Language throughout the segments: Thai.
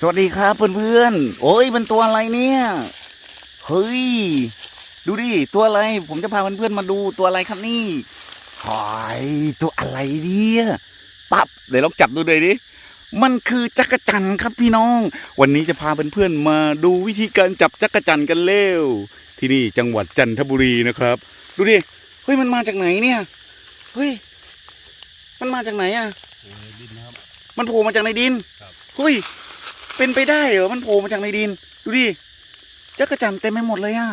สวัสดีครับเพื่อนๆ โอ้ยมันตัวอะไรเนี่ย เฮ้ย ดูดิ ตัวอะไร ผมจะพาเพื่อนๆมาดูตัวอะไรครับนี่หอยตัวอะไรเนี่ยปั๊บ เดี๋ยวลองจับดูเลยดิ มันคือจักรจันทร์ครับพี่น้อง วันนี้จะพาเพื่อนๆมาดูวิธีการจับจักรจันทร์กันเร็ว ที่นี่จังหวัดจันทบุรีนะครับ ดูดิ เฮ้ยมันมาจากไหนเนี่ย เฮ้ย มันมาจากไหนอะดินนะครับมันโผล่มาจากในดินครับเฮ้ย เป็นไปได้เหรอมันโผล่มาจากในดิน ดูดิจักระจันทร์เต็มไปหมดเลยอะ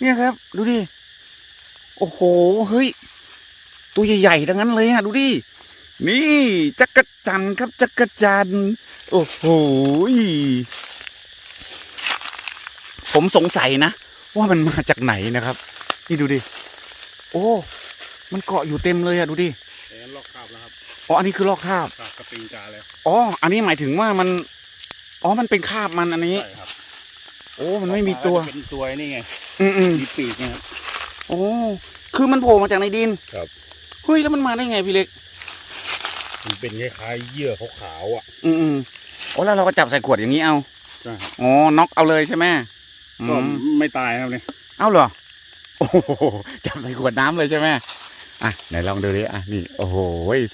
เนี่ยครับ ดูดิโอ้โหเฮ้ยตัวใหญ่ๆทั้งนั้นเลยอะดูดินี่จักระจันทร์ครับจักระจันทร์โอ้โหยผมสงสัยนะ ว่ามันมาจากไหนนะครับ นี่ดูดิโอ้ มันเกาะอยู่เต็มเลยอะดูดิแต่นั้นลอกคราบแล้วครับอ๋ออันนี้คือลอกคราบคราบกระปิงกาเลยอ๋ออันนี้หมายถึงว่ามัน อ๋อ มันเป็นคราบมันอันนี้ ใช่ครับโอ้ มันไม่มีตัว ออกาก็จะเป็นตัวไอ้นี่ไงอืมอืมมีปีกเนะครับ โอ้คือมันโผล่มาจากในดินครับ เฮ้ย แล้วมันมาได้ไงพี่เล็ก มันเป็นคล้ายๆเยื่อขาวๆอะ อืมอืมโอ้แล้วเราก็จับใส่ขวดอย่างนี้เอาใช่ครับ อ๋อน็อกเอาเลยใช่ไหมอืก็ม ไม่ตายครับเนี่ยเอาเหรอ โอ้โห จับใส่ขวดน้ำเลยใช่ไหมอะ ไหนลองดูดิ อะ นี่ โอ้โห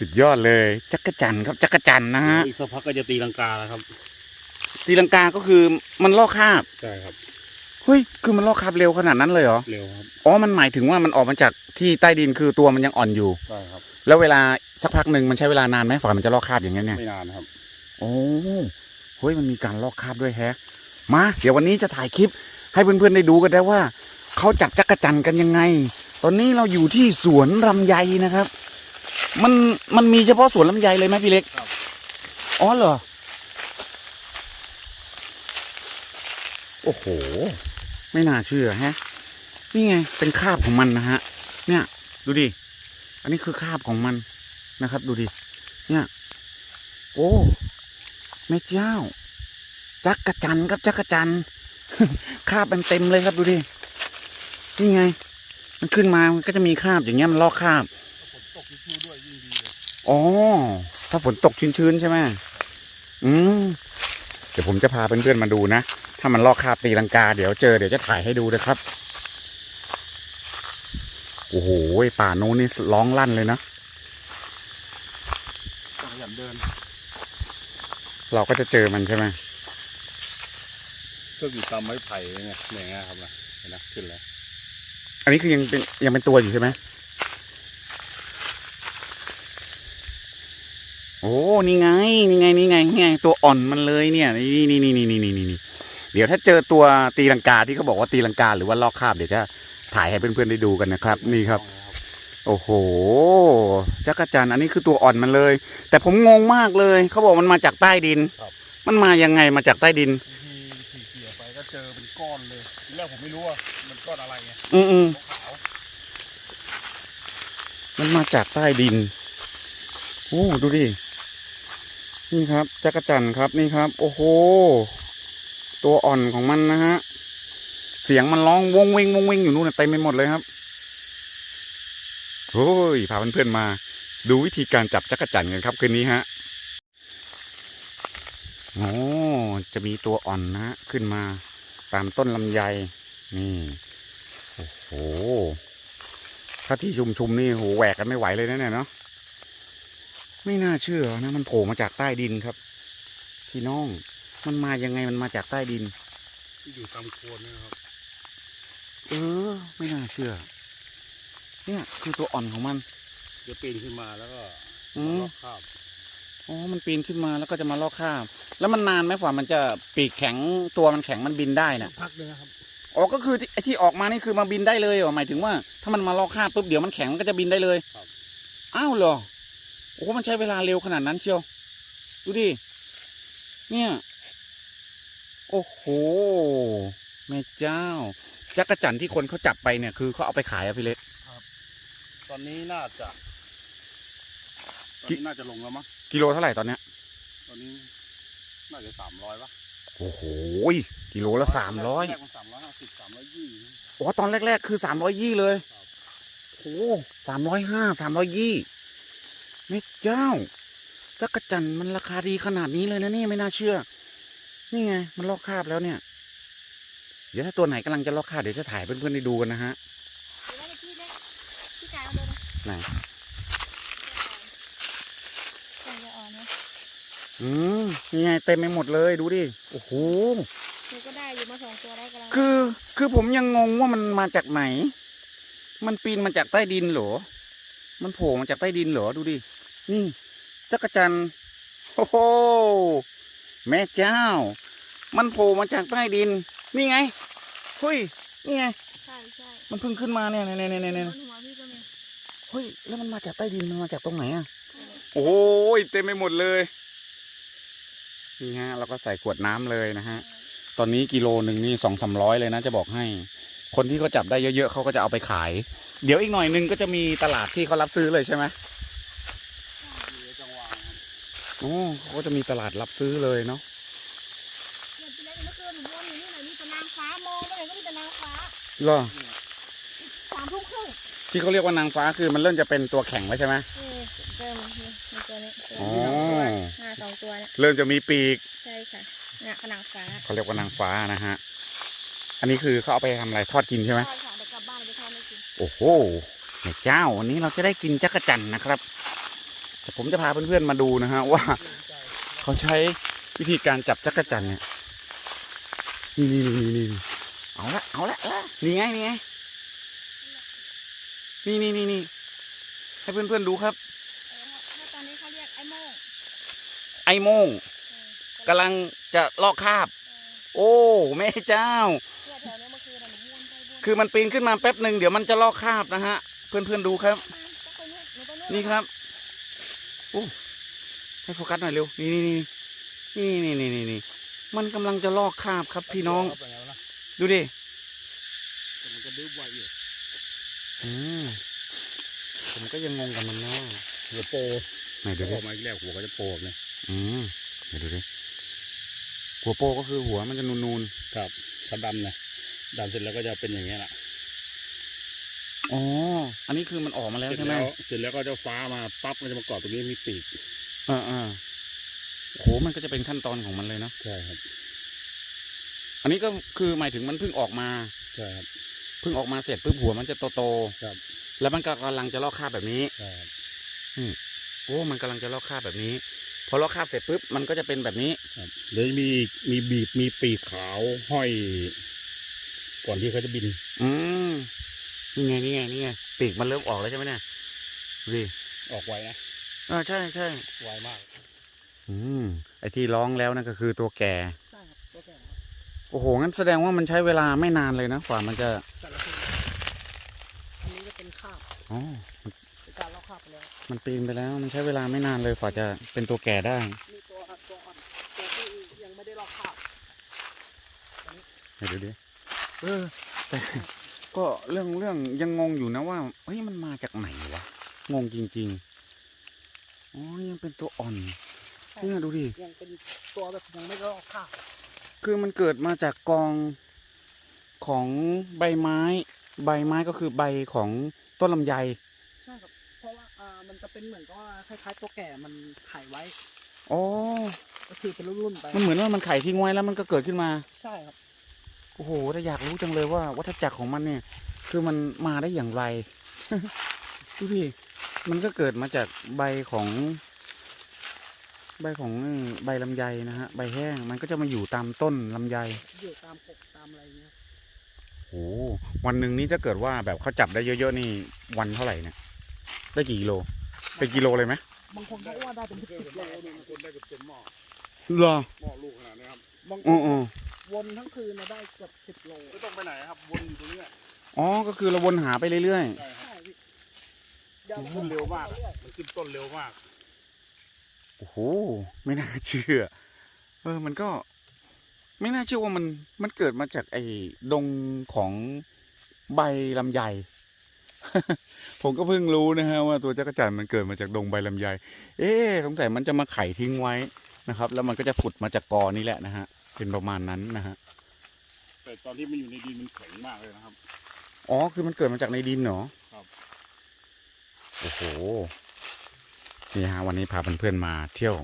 สุดยอดเลย จักรจันทร์ครับ จักรจันทร์นะฮะ อีกสักพักก็จะตีลังกาแล้วครับ ตีลังกาก็คือมันลอกคราบใช่ครับเฮ้ยคือมันลอกคราบเร็วขนาดนั้นเลยเหรอเร็วครับอ๋อมันหมายถึงว่ามันออกมาจากที่ใต้ดินคือตัวมันยังอ่อนอยู่ ใช่ครับ แล้วเวลาสักพักหนึ่งมันใช้เวลานานไหมฝ่ามันจะลอกคราบอย่างเงี้ยเนี่ยไม่นานนะครับ โอ้เฮ้ยมันมีการลอกคราบด้วยแฮะมาเดี๋ยววันนี้จะถ่ายคลิป ให้เพื่อนๆได้ดูกันได้ว่าเขาจับจักรจันทร์กันยังไง ตอนนี้เราอยู่ที่สวนลำไยนะครับ มันมันมีเฉพาะสวนลำไยเลยไหมพี่เล็กครับอ๋อเหรอ โอ้โห ไม่น่าเชื่อฮะ นี่ไง เป็นคราบของมันนะฮะ เนี่ย ดูดิ อันนี้คือคราบของมันนะครับ ดูดิ เนี่ย โอ้แม่เจ้า จักกระจันครับจักกระจันคราบมันเต็มเลยครับดูดิ นี่ไง มันขึ้นมา มันก็จะมีคราบอย่างเงี้ยมันลอกคราบฝนตกชุ่ด้วยยิ่งดีเลยอ๋อ ถ้าฝนตกชื้นๆใช่ไหมอืม เดี๋ยวผมจะพาเพื่อนๆมาดูนะ ถ้ามันลอกคราบตีลังกา เดี๋ยวเจอเดี๋ยวจะถ่ายให้ดูนะครับ โอ้โหป่าโน้นนี่ร้องลั่นเลยนะต้องขยันเดิน เราก็จะเจอมันใช่ไหมก็อยู่ตามไม้ไผ่ไงเนี่ยไงครับนะเห็นนะขึ้นแล้วอันนี้คือยังเป็นยังเป็นตัวอยู่ใช่ไหมโอ้ นี่ไง นี่ไง นี่ไง นี่ไง ตัวอ่อนมันเลยเนี่ย นี่นี่นี่นี่นี่นี่นี่ เดี๋ยวถ้าเจอตัวตีลังกาที่เขาบอกว่าตีลังกาหรือว่าลอกคราบเดี๋ยวจะถ่ายให้เพื่อนๆได้ดูกันนะครับ นี่ครับ โอ้โหจักรจันทร์อันนี้คือตัวอ่อนมันเลย แต่ผมงงมากเลยเขาบอกมันมาจากใต้ดินมันมายังไงมาจากใต้ดิน ทีขี่เขี่ยไปก็เจอเป็นก้อนเลยทีแรกผมไม่รู้ว่ามันก้อนอะไรไงอืมอืมขาวมันมาจากใต้ดินโอ้ดูดินี่ครับจักรจันทร์ครับนี่ครับ โอ้โห ตัวอ่อนของมันนะฮะ เสียงมันร้องวงเวงวงเวงอยู่นู่นเต็มไปหมดเลยครับโอ้ยพาเพื่อนๆมา ดูวิธีการจับจักรจันกันครับคืนนี้ฮะโอ้จะมีตัวอ่อนนะขึ้นมาตามต้นลำไยนี่โอ้โหถ้าที่ชุมๆนี่โหแหวกกันไม่ไหวเลยนะเนี่ยเนาะไม่น่าเชื่อนะ มันโผล่มาจากใต้ดินครับ พี่น้อง มันมายังไงมันมาจากใต้ดินๆที่อยู่ตามโคนเนะครับ เออ ไม่น่าเชื่อ เนี่ย คือตัวอ่อนของมันเดี๋ยวปีนขึ้นมาแล้วก็อืมลอกคราบอ๋อ มันปีนขึ้นมาแล้วก็จะมาลอกคราบแล้วมันนานไหมฝ่ามันจะปีกแข็งตัวมันแข็งมันบินได้สัน่ะกพักหนึงนะครับอ๋อก็คือที่ไอ้ที่ออกมานี่คือมาบินได้เลยเหรอหมายถึงว่าถ้ามันมาลอกคราบปุ๊บเดี๋ยวมันแข็งมันก็จะบินได้เลยครับอ้าวเหรอโอ้มันใช้เวลาเร็วขนาดนั้นเชียว ดูดิเนี่ย โอ้โหแม่เจ้าจักรจันทร์ที่คนเขาจับไปเนี่ยคือเขาเอาไปขายอะพี่เล็กตอนนี้น่าจะตอนกินี้น่าจะลงแล้วมั้งกิโลเท่าไหร่ตอนเนี้ยตอนนี้น่าจะสามร้อยปะโอ้โหกิโลละสามร้อยแรกมันสามร้อยห้าสิบสามร้อยยี่โอ้ตอนแรก ๆ คือสามร้อยยี่เลยครับโอ้สามร้อยห้าสามร้อยยี่แม่เจ้าจักรจันทร์มันราคาดีขนาดนี้เลยนะเนี่ยไม่น่าเชื่อ นี่ไงมันลอกคราบแล้วเนี่ย เดี๋ยวถ้าตัวไหนกำลังจะลอกคราบเดี๋ยวจะถ่ายเพื่อนๆได้ดูกันนะฮะเดี๋ยวไว้ในที่เล็กพี่กายเอาเลยนะไหนใส่ยาอ่อนนะอืมนี่ไงเต็มไปหมดเลยดูดิโอ้โหหนูก็ได้อยู่มาสองตัวได้กำลังคือคือผมยังงงว่ามันมาจากไหน มันปีนมาจากใต้ดินเหรอ มันโผล่มาจากใต้ดินเหรอดูดิ นี่จักรจันทร์โอ้โหแม่เจ้า มันโผล่มาจากใต้ดิน นี่ไงเฮ้ยนี่ไง ใช่ใช่มันเพิ่งขึ้นมาเนี่ยเนี่ยเนี่ยเนี่ยเนี่ยบนหัวพี่ก็มีเฮ้ยแล้วมันมาจากใต้ดินมันมาจากตรงไหนอะใช่โอ้ยเต็มไปหมดเลยนี่ฮะเราก็ใส่ขวดน้ำเลยนะฮะตอนนี้กิโลหนึ่งนี่สองสามร้อยเลยนะจะบอกให้ คนที่เขาจับได้เยอะๆเขาก็จะเอาไปขาย เดี๋ยวอีกหน่อยหนึงก็จะมีตลาดที่เขารับซื้อเลยใช่ไหมมีจังหวะครับโอ้เขาก็จะมีตลาดรับซื้อเลยเนาะ หรอสามทุ่มครึ่งที่เขาเรียกว่านางฟ้าคือมันเริ่มจะเป็นตัวแข็งแล้วใช่ไหมเออเจอมันนี่มีตัวนี้ตัวอ๋อนี้สองตัวห้าสองตัวเนี่ยเริ่มจะมีปีกใช่ค่ะเนี่ยนางฟ้าเขาเรียกว่านางฟ้านะฮะอันนี้คือเขาเอาไปทำอะไรทอดกินใช่ไหมทอดค่ะเดี๋ยวกลับบ้านไปทอดให้กินโอ้โหแม่เจ้า วันนี้เราจะได้กินจักรจันทร์นะครับ แต่ผมจะพาเพื่อนๆมาดูนะฮะว่า เขาใช้วิธีการจับจักรจันทร์เนี่ย นี่นี่นี่นี่นี่ เอาละเอาละเออนี่ไงนี่ไงนี่นี่นี่นี่ให้เพื่อนๆดูครับเออถ้าตอนนี้เขาเรียกไอ้โม่งไอ้โม่งเออกำลังจะลอกคราบเออโอ้แม่เจ้าเพื่อแถวเนี้ยเมื่อคืนน่ะหนูวนไปวนมาคือมันปีนขึ้นมาแป๊บหนึ่งเดี๋ยวมันจะลอกคราบนะฮะ เพื่อนๆดูครับต้องไปนู่นหนูไปนู่นนี่ครับโอ้ให้โฟกัสหน่อยเร็ว นี่นี่นี่นี่นี่นี่นี่มันกำลังจะลอกคราบครับพี่น้องไปแล้วนะ ดูดิแต่มันก็ดื้อไวอยู่อืมผมก็ยังงงกับมันนะหัวโปไหนดูเดี๋ยวอดิอกมาอีกแล้วหัวก็จะโปแบบนี้อืมเดี๋ยวดูดิหัวโปก็คือหัวมันจะนูนครับถ้าดำนะดำเสร็จแล้วก็จะเป็นอย่างเงี้ยแหละๆอ๋ออันนี้คือมันออกมาแล้วเสร็จใช่ไหมแล้วเสร็จแล้วก็จะฟ้ามาปั๊บมันจะมาเกาะตรงนี้มีปีกอ่าอ่าโหมันก็จะเป็นขั้นตอนของมันเลยเนาะใช่ครับ อันนี้ก็คือหมายถึงมันเพิ่งออกมาใช่ครับเพิ่งออกมาเสร็จปุ๊บหัวมันจะโตครับๆแล้วมันก็กำลังจะลอกคราบแบบนี้ใช่ครับโอ้มันกำลังจะลอกคราบแบบนี้ พอลอกคราบเสร็จปุ๊บมันก็จะเป็นแบบนี้ครับเดี๋ยวมีมีบีบมีปีกขาวห้อย ก่อนที่เขาจะบิน อืมนี่ไงนี่ไงนี่ไงปีกมันเริ่มออกแล้วใช่ไหมเนี่ยดูดิออกไวนะอ่าใช่ใช่ไวมาก อืมไอที่ร้องแล้วนั่นก็คือตัวแก่ โอ้โห งั้นแสดงว่ามันใช้เวลาไม่นานเลยนะกว่ามันจะแต่ละคนอันนี้จะเป็นคราบอ๋อเป็นการลอกคราบไปแล้วมันปีนไปแล้ว มันใช้เวลาไม่นานเลยกว่าจะเป็นตัวแก่ได้ มีตัวตัวอ่อนตัวที่ยังไม่ได้ลอกคราบเดี๋ยวดูดิเออแต่ก็เรื่องเรื่องยังงงอยู่นะว่าเฮ้ยมันมาจากไหนวะงงจริงๆอ๋อยังเป็นตัวอ่อนเนี่ยดูดิยังเป็นตัวแบบยังไม่ได้ลอกคราบ คือมันเกิดมาจากกองของใบไม้ ใบไม้ก็คือใบของต้นลำไยใช่ครับเพราะว่าอ่ามันจะเป็นเหมือนกับว่าคล้ายๆตัวแก่มันถ่ายไว้ อ๋อก็คือเป็นรุ่นๆไปมันเหมือนว่ามันไข่ทิ้งไว้แล้วมันก็เกิดขึ้นมา ใช่ครับ โอ้โหแต่อยากรู้จังเลยว่าวัฏจักรของมันเนี่ย คือมันมาได้อย่างไร ดูดิมันก็เกิดมาจากใบของ ใบของเอ่อใบลำไยนะฮะ ใบแห้งมันก็จะมาอยู่ตามต้นลำไย อยู่ตามปกตามอะไรเงี้ยโอ้โหวันหนึ่งนี่ถ้าเกิดว่าแบบเขาจับได้เยอะๆนี่วันเท่าไหร่เนี่ย ได้กี่กิโล เป็นกิโลเลยไหมบางคนเขาก็ว่าได้เป็นสิบสิบโลเลยบางคนได้เกือบเต็มหม้อเหรอหม้อลูกขนาดนี้ครับบางคอ๋อนอ๋อวนทั้งคืนนะได้เกือบสิบโลไม่ต้องไปไหนครับวนอยู่ตรงนี้แหละอ๋อก็คือเราวนหาไปเรื่อยใช่ครับใช่พี่เดี๋ยวขึ้นเร็วมากอะมันขึ้นต้นเร็วมากๆโอ้โห ไม่น่าเชื่อ เออ มันก็ ไม่น่าเชื่อว่ามัน มันเกิดมาจากไอ้ดงของใบลำไย ผมก็เพิ่งรู้นะฮะว่าตัวจักรจันทร์มันเกิดมาจากดงใบลำไย เอ๊ะสงสัยมันจะมาไข่ทิ้งไว้นะครับ แล้วมันก็จะผุดมาจากกอนี่แหละนะฮะ เป็นประมาณนั้นนะฮะ แต่ตอนที่มันอยู่ในดินมันแข็งมากเลยนะครับ อ๋อ คือมันเกิดมาจากในดินเหรอ ครับ โอ้โห นี่ฮะวันนี้พาเพื่อนๆมาเที่ยว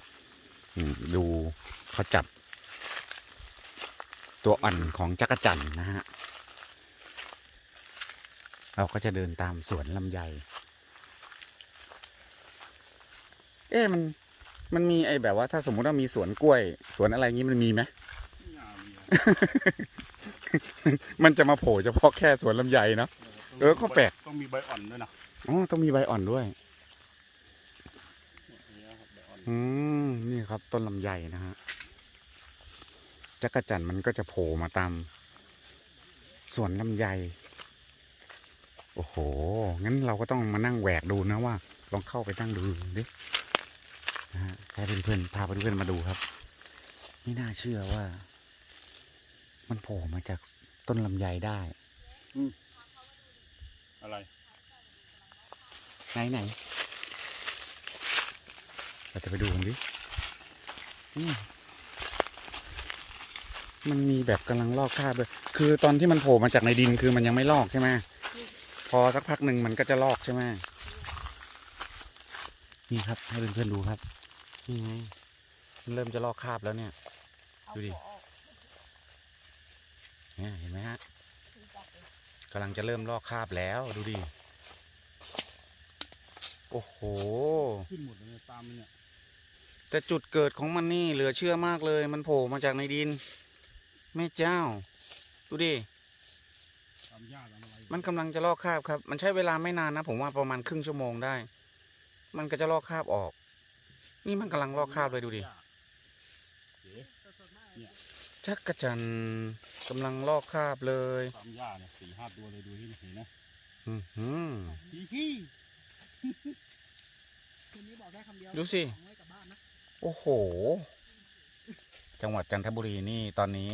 อืมดูเขาจับ ตัวอ่อนของจักรจันทร์นะฮะเราก็จะเดินตามสวนลำไย เอ๊ะมันมันมีไอ้แบบว่าถ้าสมมุติว่ามีสวนกล้วย สวนอะไรงี้มันมีไหมไม่น่ามีอะมันจะมาโผล่เฉพาะแค่สวนลำไยเนาะเออก็แปลกต้องมีใบอ่อนด้วยนะอ๋อต้องมีใบอ่อนด้วยเนี่ยครับใบ อ่อนอืมนี่ครับต้นลำไยนะฮะจักรจันทร์มันก็จะโผล่มาตามสวนลำไย โอ้โห งั้นเราก็ต้องมานั่งแหวกดูนะว่า ลองเข้าไปนั่งดูดินะฮะให้เพื่อนๆพาเพื่อนๆมาดูครับ ไม่น่าเชื่อว่า มันโผล่มาจากต้นลำไยได้อะไร ไหนไหน เราจะไปดูกันดิมมันมีแบบกำลังลอกคราบเลยคือตอนที่มันโผล่มาจากในดินคือมันยังไม่ลอกใช่ไหมพอสักพักหนึ่งมันก็จะลอกใช่ไหมนี่ครับ ให้เพื่อนๆดูครับ นี่ไงมันเริ่มจะลอกคราบแล้วเนี่ย ดูดิเนี่ยเห็นไหมฮะกำลังจะเริ่มลอกคราบแล้วดูดิ โอ้โห ขึ้นหมดเลยตามมันเนี่ย แต่จุดเกิดของมันนี่เหลือเชื่อมากเลย มันโผล่มาจากในดิน แม่เจ้า ดูดิตามหญ้าตามอะไรมันกำลังจะลอกคราบครับ มันใช้เวลาไม่นานนะ ผมว่าประมาณครึ่งชั่วโมงได้ มันก็จะลอกคราบออก นี่มันกำลังลอกคราบเลยดูดิเอ๋ชักกระจันทร์กำลังลอกคราบเลยตามหญ้าเนี่ยสี่ห้าตัวเลยดูที่เห็นนะอื้อหือพี่พี่คืนนี้บอกได้คำเดียวดูสิ โอ้โห จังหวัดจันทบุรีนี่ตอนนี้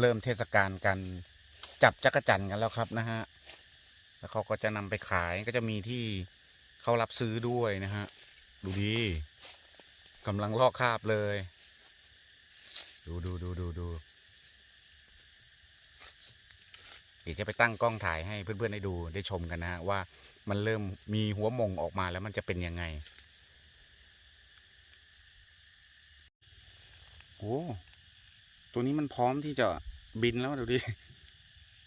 เริ่มเทศกาลกันจับจักรจันทร์กันแล้วครับนะฮะ แล้วเขาก็จะนำไปขายก็จะมีที่เขารับซื้อด้วยนะฮะ ดูดีกำลังลอกคาบเลย ดูดูดูดูดูเดี๋ยวจะไปตั้งกล้องถ่ายให้เพื่อนๆได้ดูได้ชมกันนะฮะว่ามันเริ่มมีหัวมงออกมาแล้วมันจะเป็นยังไง โอ้ตัวนี้มันพร้อมที่จะบินแล้วดูดิ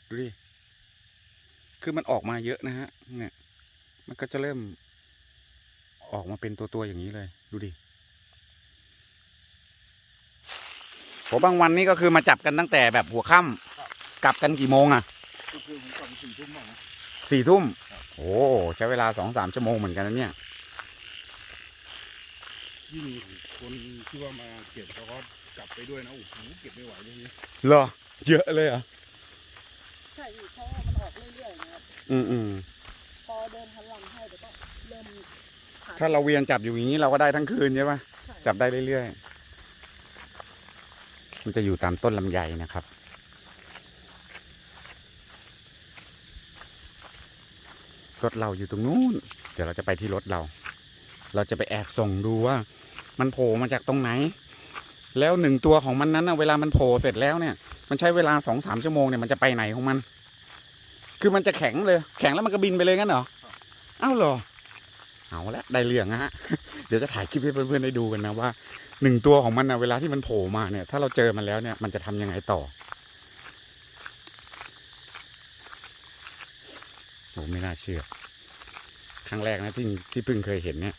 ดูดิ คือมันออกมาเยอะนะฮะ เนี่ย มันก็จะเริ่มออกมาเป็นตัวตัวๆอย่างนี้เลย ดูดิโหบางวันนี่ก็คือมาจับกันตั้งแต่แบบหัวค่ำกลับกันกี่โมงอะคือผมกลับไปสี่ทุ่มบ้างนะสี่ทุ่มโอ้ใช้เวลาสองสามชั่วโมงเหมือนกันนะเนี่ยยิ่งคนที่ว่ามาเก็บเขาก็ กลับไปด้วยนะโอ้โหเก็บไม่ไหวเลยเนี่ยเหรอ เยอะเลยเหรอใช่พี่เพราะว่ามันออกเรื่อยๆนะครับ อืมอืมพอเดินทันหลังให้เดี๋ยวก็เริ่มหถ้าเราเวียนจับอยู่อย่างนี้เราก็ได้ทั้งคืนใช่ปะ ใช่จับได้เรื่อยๆ มันจะอยู่ตามต้นลำไยนะครับ รถเราอยู่ตรงนู้น เดี๋ยวเราจะไปที่รถเรา เราจะไปแอบส่งดูว่า มันโผล่มาจากตรงไหน แล้วหนึ่งตัวของมันนั้นเวลามันโผล่เสร็จแล้วเนี่ย มันใช้เวลาสองสามชั่วโมงเนี่ยมันจะไปไหนของมัน คือมันจะแข็งเลย แข็งแล้วมันก็บินไปเลยงั้นเหรอเอ้าเหรอเอาละได้เรื่องฮะเดี๋ยวจะถ่ายคลิปให้เพื่อนๆได้ดูกันนะว่าหนึ่งตัวของมันนะเวลาที่มันโผล่มาเนี่ย ถ้าเราเจอมันแล้วเนี่ยมันจะทำยังไงต่อโหไม่น่าเชื่อ ครั้งแรกนะที่ที่เพิ่งเคยเห็นเนี่ย